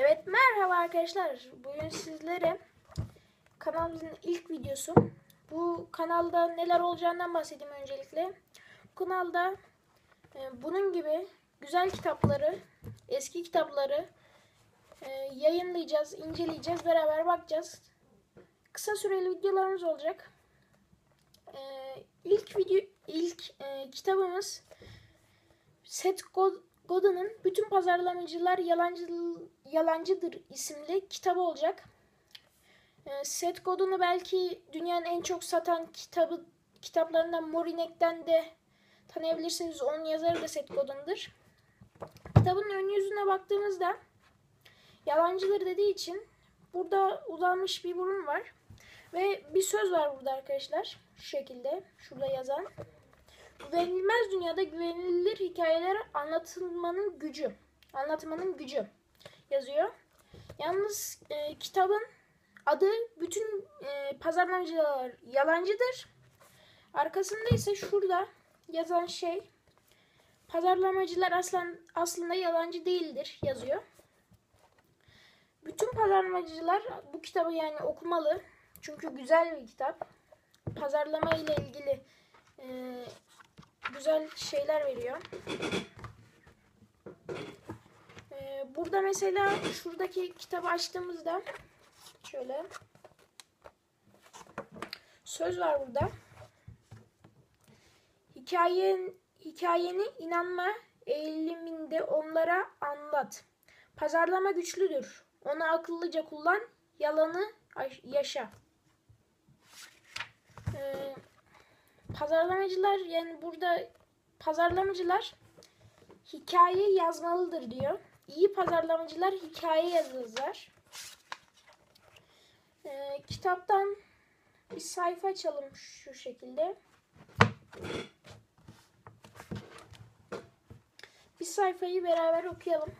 Evet merhaba arkadaşlar. Bugün sizlere kanalımızın ilk videosu. Bu kanalda neler olacağından bahsedeyim öncelikle. Bu kanalda e, bunun gibi güzel kitapları, eski kitapları e, yayınlayacağız, inceleyeceğiz, beraber bakacağız. Kısa süreli videolarımız olacak. E, ilk video, ilk e, kitabımız Seth God- Godin'in Bütün Pazarlamacılar Yalancı, Yalancıdır isimli kitabı olacak. E, Seth Godin'i belki dünyanın en çok satan kitabı kitaplarından Morinek'ten de tanıyabilirsiniz. Onun yazarı da Seth Godin'dir. Kitabın ön yüzüne baktığımızda yalancıdır dediği için burada uzanmış bir burun var. Ve bir söz var burada arkadaşlar. Şu şekilde. Şurada yazan. Güvenilmez dünyada güvenilir hikayeler anlatılmanın gücü. Anlatmanın gücü yazıyor. Yalnız e, kitabın adı bütün e, pazarlamacılar yalancıdır. Arkasında ise şurada yazan şey pazarlamacılar aslan, aslında yalancı değildir yazıyor. Bütün pazarlamacılar bu kitabı yani okumalı. Çünkü güzel bir kitap. Pazarlama ile ilgili e, güzel şeyler veriyor. Ee, burada mesela şuradaki kitabı açtığımızda şöyle söz var burada. Hikayen, hikayeni inanma eğiliminde onlara anlat. Pazarlama güçlüdür. Onu akıllıca kullan, yalanı yaşa. Ee, pazarlamacılar yani burada pazarlamacılar hikaye yazmalıdır diyor. İyi pazarlamacılar hikaye yazarlar. Ee, kitaptan bir sayfa açalım şu şekilde. Bir sayfayı beraber okuyalım.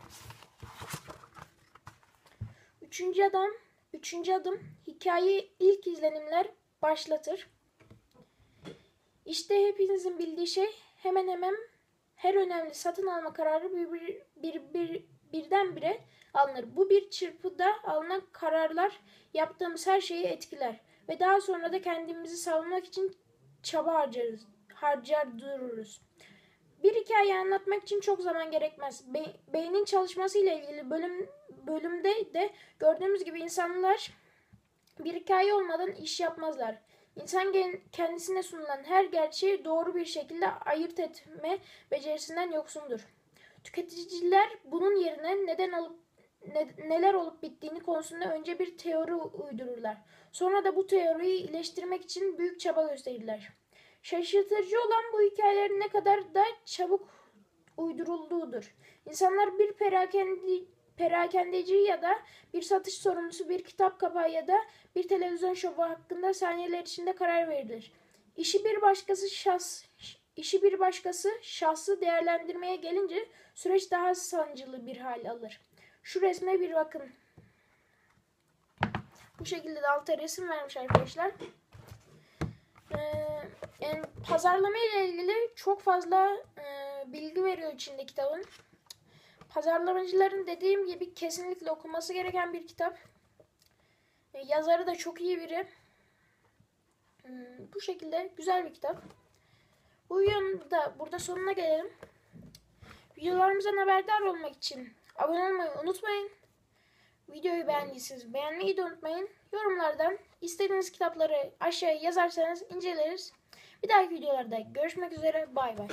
Üçüncü adam, üçüncü adım hikaye ilk izlenimler başlatır. İşte hepinizin bildiği şey hemen hemen her önemli satın alma kararı bir, bir, bir, bir, birdenbire alınır. Bu bir çırpıda alınan kararlar yaptığımız her şeyi etkiler ve daha sonra da kendimizi savunmak için çaba harcarız, harcar dururuz. Bir hikaye anlatmak için çok zaman gerekmez. Be beynin çalışması ile ilgili bölüm bölümde de gördüğümüz gibi insanlar bir hikaye olmadan iş yapmazlar. İnsan kendisine sunulan her gerçeği doğru bir şekilde ayırt etme becerisinden yoksundur. Tüketiciler bunun yerine neden alıp ne, neler olup bittiğini konusunda önce bir teori uydururlar. Sonra da bu teoriyi iyileştirmek için büyük çaba gösterirler. Şaşırtıcı olan bu hikayelerin ne kadar da çabuk uydurulduğudur. İnsanlar bir perakende perakendeci ya da bir satış sorumlusu bir kitap kapağı ya da bir televizyon şovu hakkında saniyeler içinde karar verilir. İşi bir başkası şahs işi bir başkası şahsı değerlendirmeye gelince süreç daha sancılı bir hal alır. Şu resme bir bakın. Bu şekilde de alta resim vermiş arkadaşlar. Ee, yani pazarlama ile ilgili çok fazla e, bilgi veriyor içinde kitabın. Pazarlamacıların dediğim gibi kesinlikle okunması gereken bir kitap. E, yazarı da çok iyi biri. Hmm, bu şekilde güzel bir kitap. Bu videonun da burada sonuna gelelim. Videolarımızdan haberdar olmak için abone olmayı unutmayın. Videoyu beğendiyseniz beğenmeyi de unutmayın. Yorumlardan istediğiniz kitapları aşağıya yazarsanız inceleriz. Bir dahaki videolarda görüşmek üzere. Bay bay.